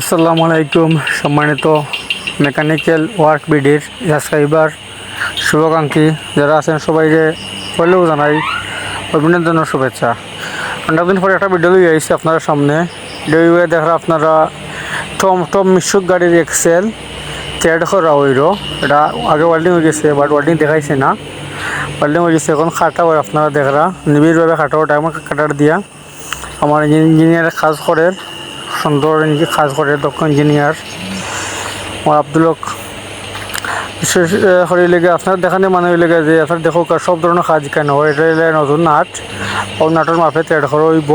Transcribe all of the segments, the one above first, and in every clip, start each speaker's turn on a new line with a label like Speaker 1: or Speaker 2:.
Speaker 1: আসসালামু আলাইকুম, সম্মানিত মেকানিক্যাল ওয়ার্ক বিডির সাবস্ক্রাইবার শুভাকাঙ্ক্ষী যারা আছেন সবাইকে হলেও জানাই অভিনন্দনের শুভেচ্ছা। অনেকদিন পরে একটা ভিডিও লিয়ে আইসি আপনার সামনে। ভিডিও দেখা আপনারা টম টম মিশুক গাড়ির এক্সেল চেয়ার করা হইল এটা আগে ওয়েল্ডিং হয়ে গেছে বাট ওয়েল্ডিং দেখাইছে না। ওয়েল্ডিং হয়ে গেছে, এখন খাটা হয় আপনারা দেখরা। নিবিড়ভাবে খাটা হয় টাইম কাটার দিয়া। আমার ইঞ্জিনিয়ার কাজ করে। সুন্দর কাজ করে, দক্ষ ইঞ্জিনিয়ার আমার আব্দুলক বিশেষ করে লেগে, আপনার দেখানে মানে লেগে যে, আপনার দেখো সব ধরনের কাজ কেন? হয় এটা নতুন নাট। ও নাটের মাপে তেড় করে হইব।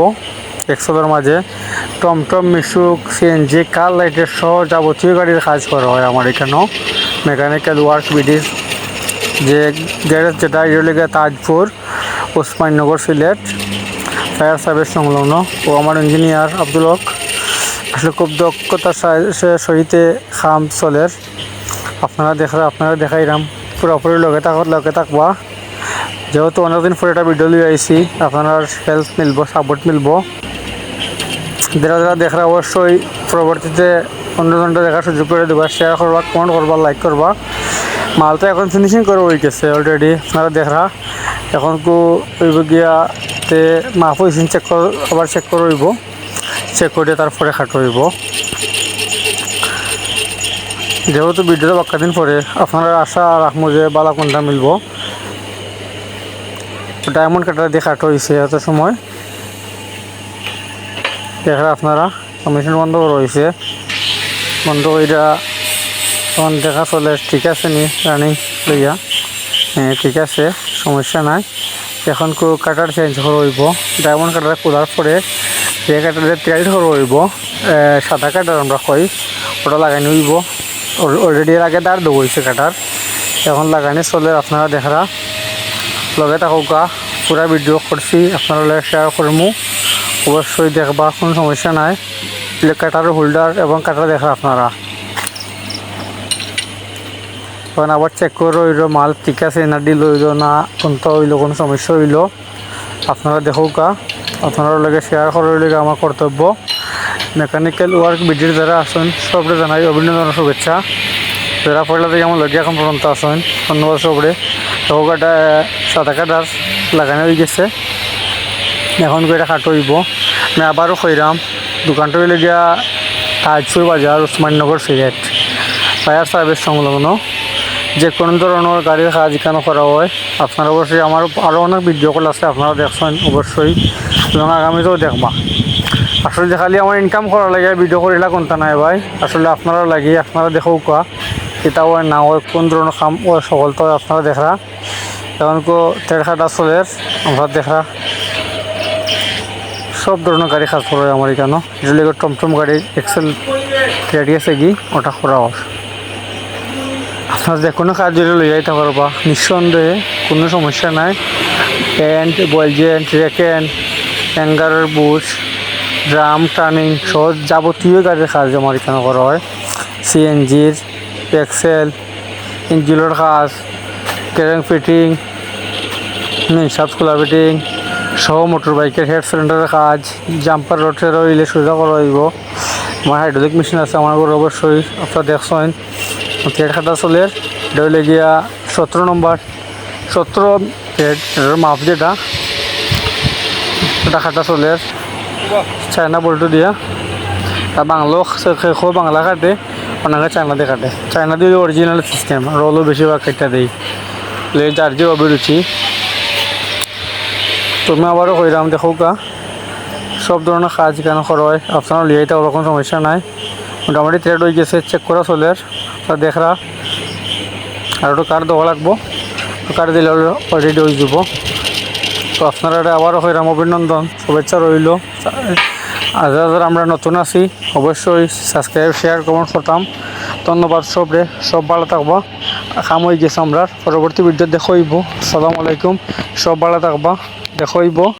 Speaker 1: এক্সেলের মাঝে। টমটম, মিশুক সিএনজি কার লাইটের সহ যাবতীয় গাড়ির কাজ করা হয় আমার এখানেও। মেকানিক্যাল ওয়ার্ক বিডিস যে গ্যারেজ যেটা এটা লেগে তাজপুর, ওসমাননগর সিলেট। ফায়ার সার্ভিস সংলগ্ন। ও আমার ইঞ্জিনিয়ার আব্দুল হক। আসলে খুব দক্ষতার সহিত খাম চলের আপনারা দেখা, আপনারা দেখাইলাম পুরোপুরি লগে থাক, লগে থাকবা। যেহেতু অনেকদিন পরে একটা ভিডিও লিয়ে আইছি, আপনার হেল্প মিলব সাপোর্ট মিলব। যারা যারা দেখা অবশ্যই পরবর্তীতে অন্যজনটা দেখার সুযোগ করে দেবা। শেয়ার করবা কমেন্ট করবা লাইক করবা। মালটা এখন ফিনিশিং করে হয়ে গেছে অলরেডি আপনারা দেখা এখন কু ওইব গিয়াতে মাফ হয়েছেন চেক আবার চেক করে হইব। চেক করে তারপরে খাটো যেহেতু ভিডিওটা বাক্কা পরে, আপনারা আশা রাখব যে বালা কোনটা মিলব ডায়মন্ড কাটার দিয়ে খাটো হয়েছে এত সময়। দেখা আপনারা কমিশন বন্ধ করা হয়েছে। বন্ধ কইরা তখন দেখা চলে, ঠিক আছে নি, রানিং লইয়া? হ্যাঁ ঠিক আছে, সমস্যা নাই। এখন কাটার চেঞ্জ করা হইব। ডায়মন্ড কাটার খোলার পরে যে কাটারে তেল হইব। সাদা কাটার আমরা কই, ওটা লাগানি হইব। অলরেডি এর আগে দাঁড় হয়েছে কাটার এখন লাগানি চলে আপনারা দেখরা। লগে থাকুকা পুরা ভিডিও করছি, আপনারা শেয়ার করমু। অবশ্যই দেখবা, কোনো সমস্যা নাই। কাটার হোল্ডার এবং কাটার দেখা আপনারা। তখন আবার চেক করে হইল মাল ঠিক আছে না ডিল না, কোনটা হইল, কোনো সমস্যা হইল। আপনারা দেখুকা আপনারা লগে শেয়ার করার লগে আমার কর্তব্য। মেকানিক্যাল ওয়ার্ক ভিডিওর যারা আছেন, সবরে জানাই অভিনন্দন শুভেচ্ছা। যারা পয়লা থেকে আমার লগে এখন পর্যন্ত আছেন, ধন্যবাদ সবরে। চৌকাটা সাদা কাটার লাগানো হয়ে গেছে। এখন করে হইব। আমি আবারও কইরাম, দোকানটা হইলে গিয়া তাজপুর বাজার, উসমাননগর সিলেট। ফায়ার সার্ভিস সংলগ্ন। যে কোনো ধরনের গাড়ির কাজ এখানে করা হয়? আপনারা অবশ্যই আমার আরও অনেক ভিডিও কল আছে, আপনারা দেখছেন অবশ্যই। এবং আগামীতেও দেখবা। আসলে খালি আমার ইনকাম করার লাগে ভিডিও করিলা কোনটা নাই ভাই। আসলে আপনারা লাগি, আপনারা দেখো কোয়া এটা হয়, না হয়, কোন ধরনের কাম হয় সকলটা আপনারা দেখা এখন কো তেড় খাটা চলের আমরা দেখা সব ধরনের গাড়ি কাজ করা হয় আমার এখানে যেগুলো টমটম গাড়ি এক্সেল গাড়ি আছে কি, ওটা করা হয়। যে কোনো কাজ লই যাইতে পারবা। নিঃসন্দেহে, কোনো সমস্যা নাই। প্যান্ট বলজেন্ট রেকেন অ্যাঙ্গারের বুশ ড্রাম টার্নিং সহ যাবতীয় গাড়ির কাজ আমার এখানে করা হয়। সিএনজির এক্সেল ইঞ্জিনের কাজ ক্যারেং ফিটিং সাব খোলা ফিটিং সহ মোটর বাইকের হেড সিলিন্ডারের কাজ জাম্পার রোডের ইলে সোজা করা হইব। আমার হাইড্রোলিক মেশিন আছে, আমার অবশ্যই, আপনারা দেখছেন। থ্রেড খাটা চলে, এটা গিয়া সতেরো নম্বর। সতেরো এটার মাপ যেটা, এটা খাটা চলে। চায়না বল্টু দিয়া। আর বাংলাও শেখো বাংলা কাটে অনেকে চায়না দিয়ে কাটে চায়না দিয়ে অরিজিনাল সিস্টেম রোলও বেশিরভাগ কেটে দেই। লে যার যে অভিরুচি তুমি আবারও কইরাম দেখো কা সব ধরনের কাজ কেন করা হয়? আপনারা লিয়াইতে ওরকম সমস্যা নাই। মোটামুটি থ্রেড হয়ে গেছে চেক করা চলে। তা দেখরা। আর একটু কার দেওয়া লাগবো। কার দিলে অলরেডি হয়ে যাব। তো আপনারা এটা আবারও হইরাম, অভিনন্দন। শুভেচ্ছা রইল। আর আমরা নতুন আছি, অবশ্যই সাবস্ক্রাইব শেয়ার কমেন্ট করতাম। ধন্যবাদ সবরে। সব ভালো থাকবা। কাম হয়ে গেছে আমরা। পরবর্তী ভিডিও দেখইব সালাম আলাইকুম। সব ভালো থাকবা। দেখইব